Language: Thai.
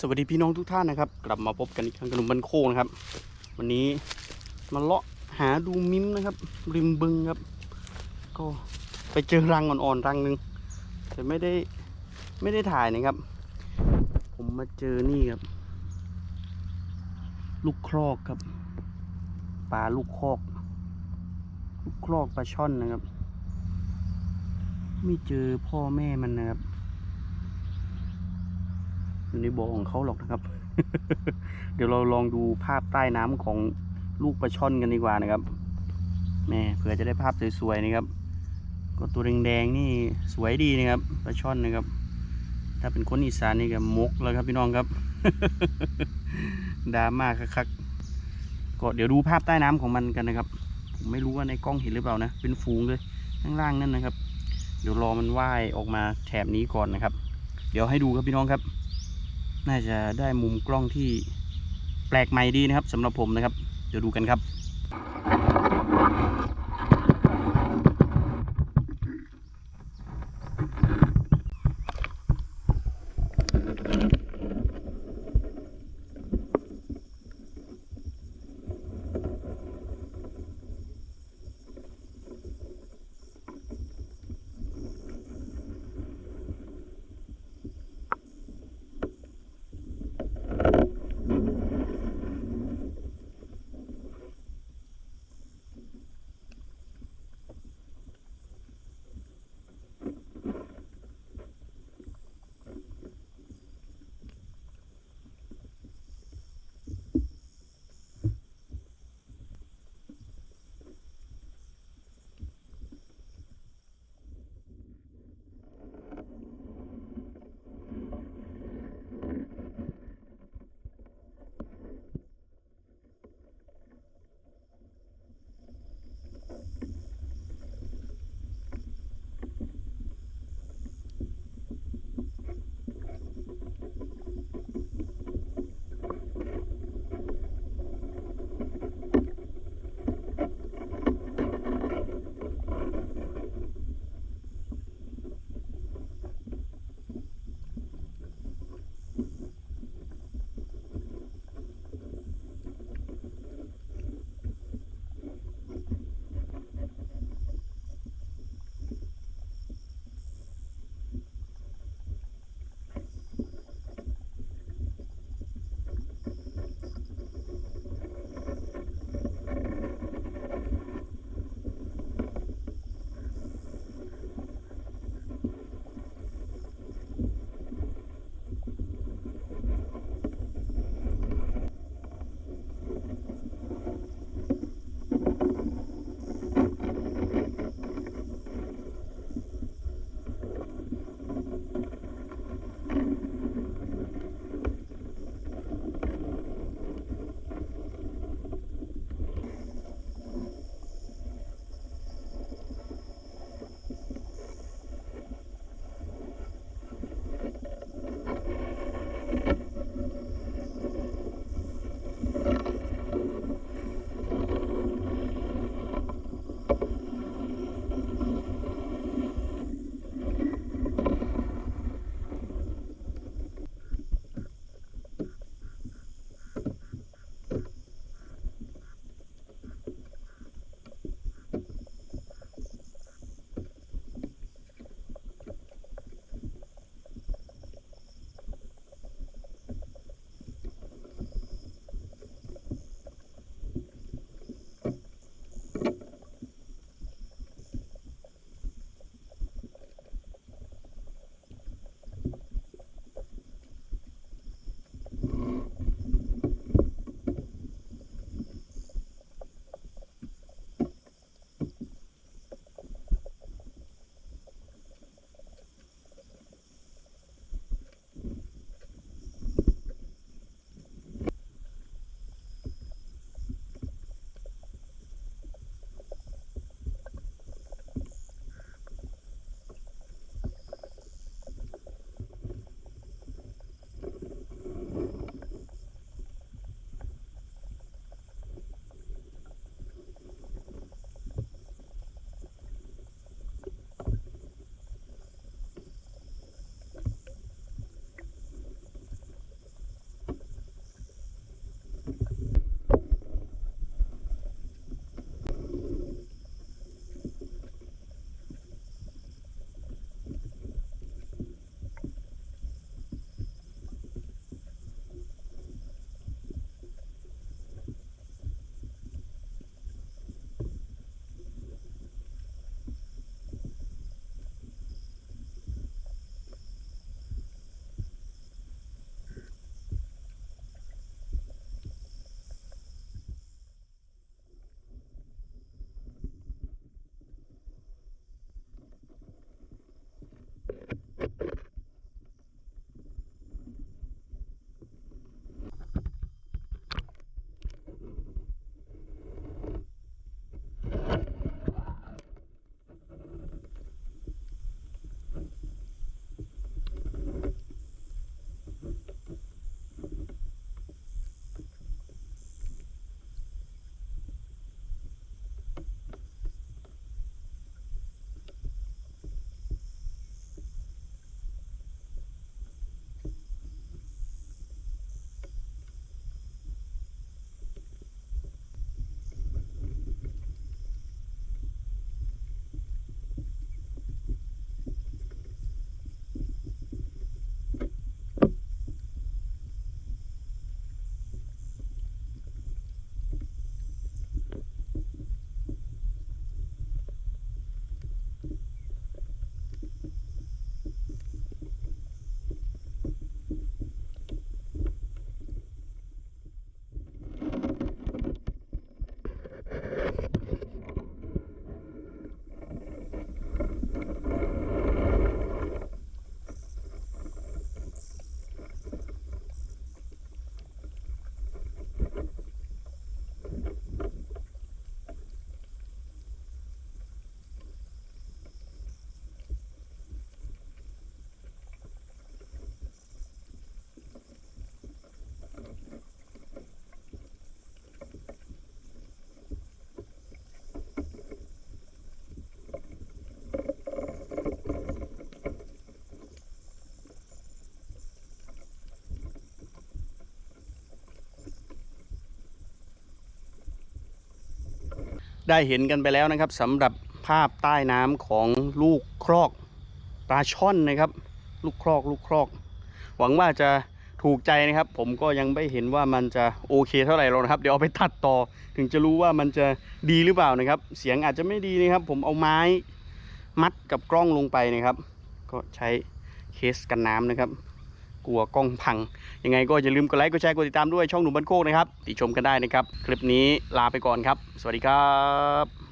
สวัสดีพี่น้องทุกท่านนะครับ กลับมาพบกันอีกครั้งกับหนุ่มบันโคกนะครับ วันนี้มาเลาะหาดูมิ้มนะครับ ริมบึงครับ ก็ไปเจอรังอ่อนๆรังหนึ่งแต่ไม่ได้ไม่ได้ถ่ายนะครับ ผมมาเจอนี่ครับ ลูกครอกครับปลาลูกคอกลูกครอกปลาช่อนนะครับ ไม่เจอพ่อแม่มันนะครับ อยู่ในบ่อของเขาหรอกนะครับ เดี๋ยวเราลองดูภาพใต้น้ำของลูกปลาช่อนกันดีกว่านะครับแม่เผื่อจะได้ภาพสวยๆนะครับ ก็ตัวแดงๆนี่สวยดีนะครับปลาช่อนนะครับ ถ้าเป็นคนอีสานนี่ก็มกแล้วครับพี่น้องครับดราม่าคักๆก็เดี๋ยวดูภาพใต้น้ำของมันกันนะครับผมไม่รู้ว่าในกล้องเห็นหรือเปล่านะ เป็นฝูงเลยข้างล่างนั่นนะครับ เดี๋ยวรอมันว่ายออกมาแถบนี้ก่อนนะครับ เดี๋ยวให้ดูครับพี่น้องครับ น่าจะได้มุมกล้องที่แปลกใหม่ดีนะครับสำหรับผมนะครับ เดี๋ยวดูกันครับ ได้เห็นกันไปแล้วนะครับสำหรับภาพใต้น้ำของลูกครอกปลาช่อนนะครับ ลูกครอกลูกครอก หวังว่าจะถูกใจนะครับ ผมก็ยังไม่เห็นว่ามันจะโอเคเท่าไหร่หรอกนะครับ เดี๋ยวเอาไปตัดต่อ ถึงจะรู้ว่ามันจะดีหรือเปล่านะครับ เสียงอาจจะไม่ดีนะครับ ผมเอาไม้มัดกับกล้องลงไปนะครับ ก็ใช้เคสกันน้ำนะครับ กลัวกล้องพัง ยังไงก็อย่าลืมกดไลค์กดแชร์กดติดตามด้วยช่องหนุ่มบ้านโคกนะครับติชมกันได้นะครับ คลิปนี้ลาไปก่อนครับ สวัสดีครับ